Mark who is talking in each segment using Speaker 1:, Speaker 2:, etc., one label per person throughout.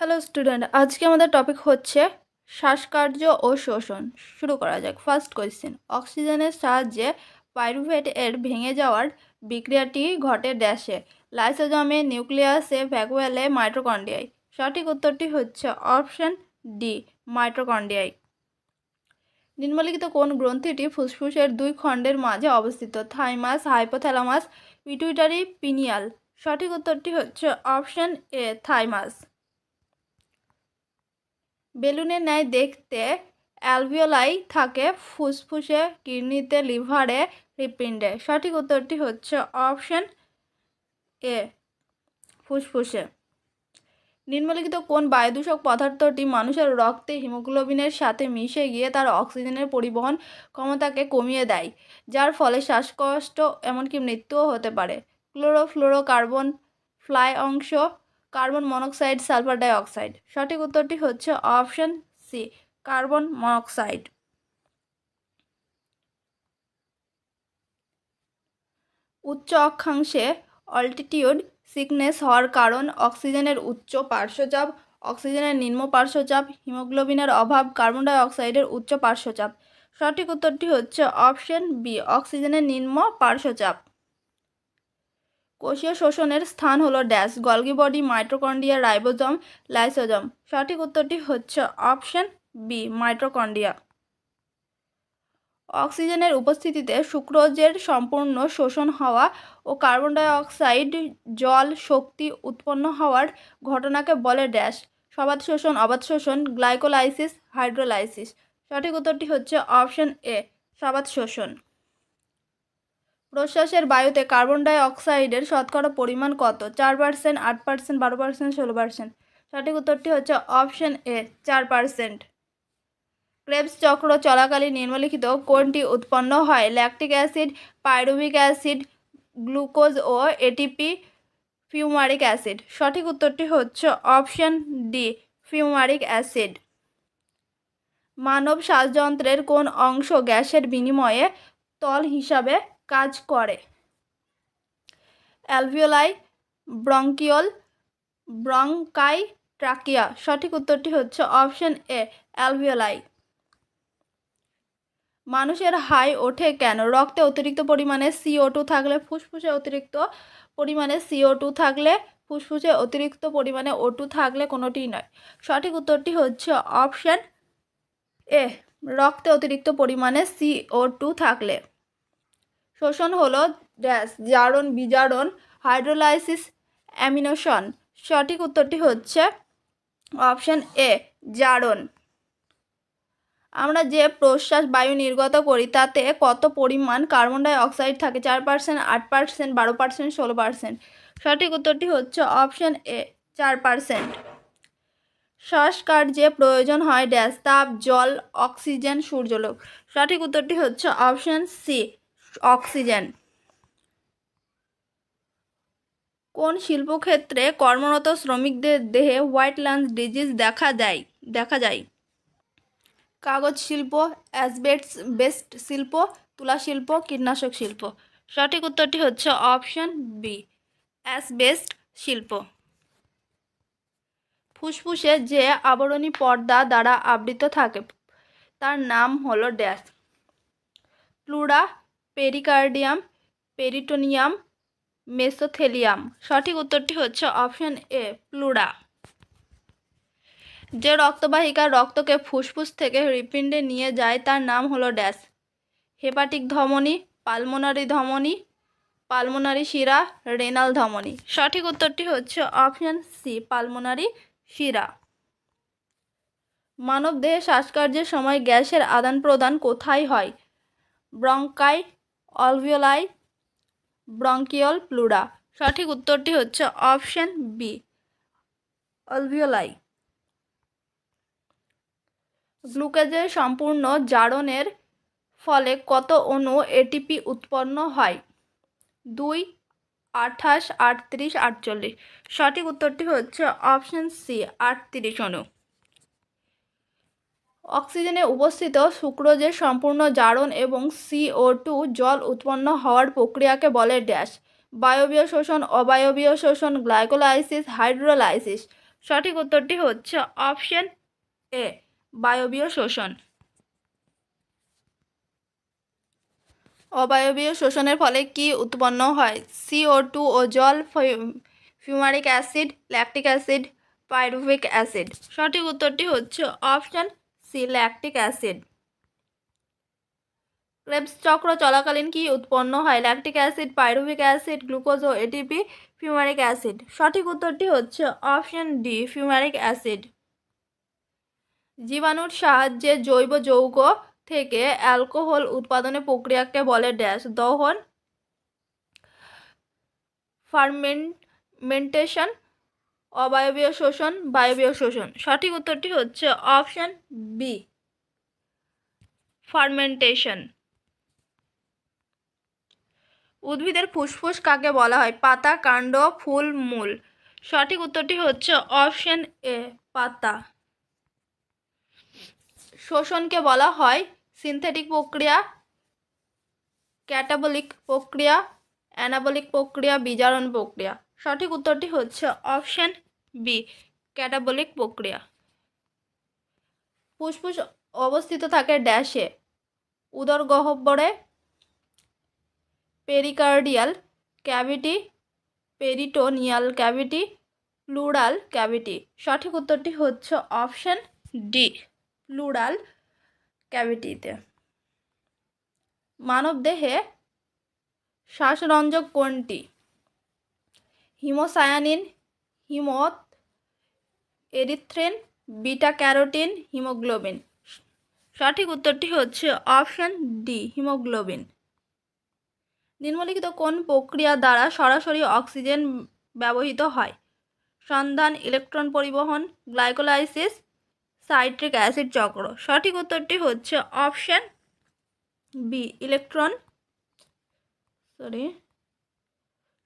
Speaker 1: Hello student আজকে আমাদের topic হচ্ছে শ্বাসকার্য ও শোষণ। শুরু করা যাক। ফার্স্ট কোয়েশ্চেন অক্সিজেনের সাহায্যে পাইরুভেট এর ভেঙে যাওয়ার বিক্রিয়াটি ঘটে ড্যাশে লাইসোজমে নিউক্লিয়াসে ভ্যাকুয়ালে মাইটোকন্ডিয়ায় সঠিক উত্তরটি হচ্ছে অপশন ডি মাইটোকন্ডিয়ায় নিম্নলিখিত কোন গ্রন্থিটি ফুসফুসের দুই খণ্ডের মাঝে অবস্থিত? Thymus, hypothalamus, pituitary pineal. সঠিক উত্তরটি হচ্ছে অপশন এ, থাইমাস। বেলুনের ন্যায় দেখতে অ্যালভিওলাই থাকে, ফুসফুসে, কিডনিতে, লিভারে হৃৎপিণ্ডে। সঠিক উত্তরটি হচ্ছে অপশন এ, ফুসফুসে। নিম্নলিখিত কোন বায়ুদূষক পদার্থটি মানুষের রক্তে হিমোগ্লোবিনের সাথে মিশে গিয়ে তার অক্সিজেনের পরিবহন ক্ষমতাকে কমিয়ে দেয়, যার ফলে শ্বাসকষ্ট, এমনকি মৃত্যুও হতে পারে? ক্লোরোফ্লোরোকার্বন ফ্লাই অংশ কার্বন মনোক্সাইড, সালফার ডাইঅক্সাইড। সঠিক উত্তরটি হচ্ছে অপশন সি, কার্বন মনোক্সাইড। উচ্চ অক্ষাংশে অল্টিটিউড সিকনেস হওয়ার কারণ অক্সিজেনের উচ্চ পার্শ্বচাপ, অক্সিজেনের নিম্ন পার্শ্বচাপ, হিমোগ্লোবিনের অভাব, কার্বন ডাইঅক্সাইডের উচ্চ পার্শ্বচাপ। সঠিক উত্তরটি হচ্ছে অপশন বি, অক্সিজেনের নিম্ন পার্শ্বচাপ। কোষীয় শোষণের স্থান হলো dash, Golgi body mitochondria ribosome, lysosome. সঠিক উত্তরটি হচ্ছে অপশন বি মাইট্রোকন্ডিয়া অক্সিজেনের উপস্থিতিতে সুক্রোজের সম্পূর্ণ শোষণ হওয়া ও কার্বন ডাইঅক্সাইড জল শক্তি উৎপন্ন হওয়ার ঘটনাকে বলে ড্যাশ সবাদ শোষণ অবাধ শোষণ, গ্লাইকোলাইসিস, হাইড্রোলাইসিস। সঠিক উত্তরটি হচ্ছে অপশন এ সবাদ শোষণ। প্রশ্বাসের বায়ুতে কার্বন ডাই অক্সাইডের শতকরা পরিমাণ কত? চার পার্সেন্ট আট পার্সেন্ট বারো পার্সেন্ট ষোলো পার্সেন্ট সঠিক উত্তরটি হচ্ছে অপশন এ, চার পার্সেন্ট ক্রেবস চক্র চলাকালীন নিম্নলিখিত কোনটি উৎপন্ন হয় lactic acid pyruvic acid glucose ও এটিপি ফিউমারিক অ্যাসিড সঠিক উত্তরটি হচ্ছে অপশন ডি ফিউমারিক অ্যাসিড মানব শ্বাসযন্ত্রের কোন অংশ গ্যাসের বিনিময়ে তল হিসাবে কাজ করে। Alveoli, bronchiole, bronchi, trachea. সঠিক উত্তরটি হচ্ছে অপশন এ, অ্যালভিওলাই। মানুষের হাই ওঠে কেন? রক্তে অতিরিক্ত পরিমাণে সিও টু থাকলে ফুসফুসে অতিরিক্ত পরিমাণে সিও টু থাকলে ফুসফুসে অতিরিক্ত পরিমাণে ও টু থাকলে কোনোটিই নয়। সঠিক উত্তরটি হচ্ছে অপশান এ, রক্তে অতিরিক্ত পরিমাণে সিও টু থাকলে। শোষণ হলো ড্যাশ, জারণ, বিজারণ, হাইড্রোলাইসিস, অ্যামিনোশন। সঠিক উত্তরটি হচ্ছে অপশান এ, জারণ। আমরা যে প্রশ্বাস বায়ু নির্গত করি, তাতে কত পরিমাণ কার্বন ডাই অক্সাইড থাকে? চার পার্সেন্ট আট পার্সেন্ট বারো পার্সেন্ট ষোলো পার্সেন্ট সঠিক উত্তরটি হচ্ছে অপশান এ, চার পার্সেন্ট শ্বাসকার্যে প্রয়োজন হয়, ড্যাশ, তাপ, জল, অক্সিজেন, সূর্যলোক। সঠিক উত্তরটি হচ্ছে অপশান সি অক্সিজেন। কোন শিল্পক্ষেত্রে কর্মরত শ্রমিকদের দেহে হোয়াইট লাঞ্চ ডিজিজ দেখা যায় দেখা যায়? কাগজ শিল্প অ্যাসবেস্টস বেস্ট শিল্প, তুলা শিল্প, কীটনাশক শিল্প। সঠিক উত্তরটি হচ্ছে অপশন বি, অ্যাসবেস্ট শিল্প। ফুসফুসে যে আবরণী পর্দা দ্বারা আবৃত থাকে, তার নাম হলো dash. Pleura pericardium, peritoneum, mesothelium. সঠিক উত্তরটি হচ্ছে অপশন এ প্লুরা যে রক্তবাহিকা রক্তকে ফুসফুস থেকে হৃৎপিণ্ডে নিয়ে যায়, তার নাম হলো ড্যাশ। হেপাটিক ধমনী, পালমোনারি ধমনী, পালমোনারি শিরা, রেনাল ধমনী। সঠিক উত্তরটি হচ্ছে অপশন সি, পালমোনারি শিরা। মানব দেহে শ্বাসকার্যের সময় গ্যাসের আদান প্রদান কোথায় হয়? Bronchi alveoli bronchiole pleura. সঠিক উত্তরটি হচ্ছে অপশন বি, অলভিওলাই। গ্লুকোজের সম্পূর্ণ জারণের ফলে কত অণু এটিপি উৎপন্ন হয়? দুই, আঠাশ, আটত্রিশ, আটচল্লিশ। সঠিক উত্তরটি হচ্ছে অপশন সি, আটত্রিশ অণু। অক্সিজেনে উপস্থিত সুক্রোজের সম্পূর্ণ জারণ এবং সিও টু জল উৎপন্ন হওয়ার প্রক্রিয়াকে বলে ড্যাশ। বায়বীয় শোষণ, অবায়বীয় শোষণ, গ্লাইকোলাইসিস, হাইড্রোলাইসিস। সঠিক উত্তরটি হচ্ছে অপশন এ, বায়বীয় শোষণ। অবায়বীয় শোষণের ফলে কি উৎপন্ন হয়? সিও টু ও জল fumaric acid, lactic acid, pyruvic acid. সঠিক উত্তরটি হচ্ছে option C lactic acid. Krebs চক্র চলাকালীন কি উৎপন্ন হয়? Lactic acid, pyruvic acid, glucose ও এটিপি ফিউমারিক অ্যাসিড। সঠিক উত্তরটি হচ্ছে অপশন ডি, ফিউমারিক অ্যাসিড। জীবাণুর সাহায্যে জৈব যৌগ থেকে অ্যালকোহল উৎপাদনের প্রক্রিয়াকে বলে ড্যাশ, দহন, ফার্মেন্টেশন অবায়বীয় শোষণ, বায়বীয় শোষণ। সঠিক উত্তরটি হচ্ছে অপশন বি। ফার্মেন্টেশন। উদ্ভিদের ফুসফুস কাকে বলা হয়? পাতা, কাণ্ড, ফুল, মূল। সঠিক উত্তরটি হচ্ছে অপশন এ, পাতা। শোষণকে বলা হয় সিনথেটিক প্রক্রিয়া, ক্যাটাবলিক প্রক্রিয়া, অ্যানাবলিক প্রক্রিয়া, বিজারণ প্রক্রিয়া। সঠিক উত্তরটি হচ্ছে অপশন বি ক্যাটাবলিক প্রক্রিয়া। ফুসফুস অবস্থিত থাকে ড্যাশে উদর গহ্বরে pericardial cavity peritoneal cavity pleural cavity সঠিক উত্তরটি হচ্ছে অপশন ডি প্লুরাল ক্যাভিটিতে মানবদেহে শ্বাসরঞ্জক কোনটি? হিমোসায়ানিন, হিমত, এরিথ্রেন বিটা ক্যারোটিন হিমোগ্লোবিন। সঠিক উত্তরটি হচ্ছে অপশন ডি, হিমোগ্লোবিন। নিম্নলিখিত কোন প্রক্রিয়া দ্বারা সরাসরি অক্সিজেন ব্যবহৃত হয়? সন্ধান, ইলেকট্রন পরিবহন, গ্লাইকোলাইসিস, সাইট্রিক অ্যাসিড চক্র। সঠিক উত্তরটি হচ্ছে অপশন বি, ইলেকট্রন, সরি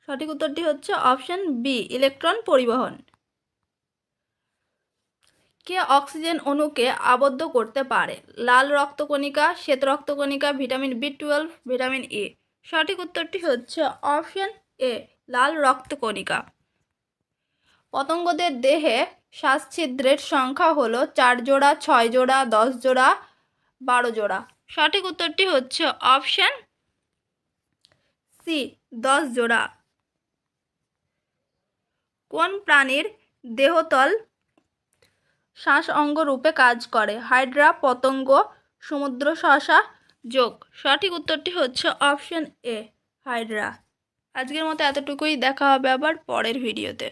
Speaker 1: সঠিক উত্তরটি হচ্ছে অপশন বি, ইলেকট্রন পরিবহন। কে অক্সিজেন অণুকে আবদ্ধ করতে পারে? লাল রক্তকণিকা, শ্বেত রক্তকণিকা, vitamin B twelve, vitamin A. সঠিক উত্তরটি হচ্ছে অপশন এ, লাল রক্তকণিকা। পতঙ্গদের দেহে শ্বাসছিদ্রের সংখ্যা হলো চার জোড়া, ছয় জোড়া, দশ জোড়া, বারো জোড়া। সঠিক উত্তরটি হচ্ছে অপশন সি, দশ জোড়া। কোন প্রাণীর দেহতল শ্বাস অঙ্গ রূপে কাজ করে? হাইড্রা, পতঙ্গ, সমুদ্র, শশা যোগ। সঠিক উত্তরটি হচ্ছে অপশন এ, হাইড্রা। আজকের মতো এতটুকুই। দেখা হবে আবার পরের ভিডিওতে।